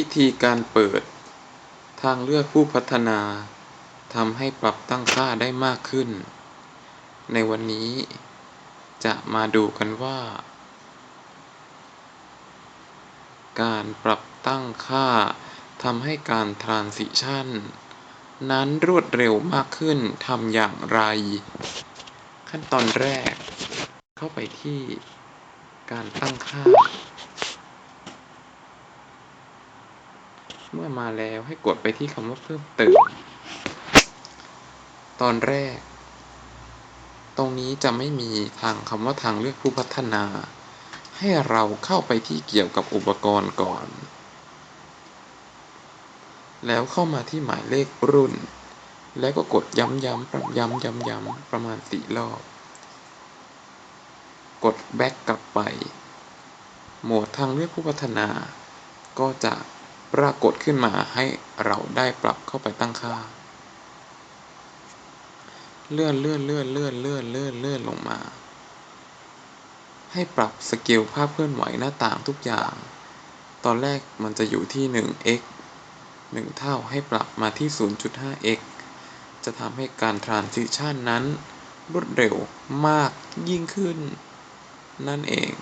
วิธีการเปิด ทางเลือกผู้พัฒนาทำให้ปรับตั้งค่าได้มากขึ้น ในวันนี้ จะมาดูกันว่า การปรับตั้งค่าทำให้การ Transition นั้นรวดเร็วมากขึ้นทำอย่างไร ขั้นตอนแรก เข้าไปที่การตั้งค่า เมื่อมาแล้วให้กดไปที่คำว่าเพิ่มเติม ตอนแรก ตรงนี้จะไม่มีทางคำว่าทางเลือกผู้พัฒนา ให้เราเข้าไปที่เกี่ยวกับอุปกรณ์ก่อน แล้วเข้ามาที่หมายเลขรุ่น แล้วก็กดย้ำย้ำย้ำย้ำย้ำประมาณสี่รอบ กด back กลับไป โหมดทางเลือกผู้พัฒนาก็จะ ปรากฏขึ้นมาให้เราได้ปรับเข้าไปตั้งค่า เลื่อนเลื่อนเลื่อนเลื่อนเลื่อนเลื่อนเลื่อนลงมา ให้ปรับสเกลภาพเคลื่อนไหวหน้าต่างทุกอย่าง ตอนแรกมันจะอยู่ที่ 1x 1 เท่าให้ปรับมาที่ 0.5x จะทำให้การ transition นั้นรวดเร็วมากยิ่งขึ้น นั่นเอง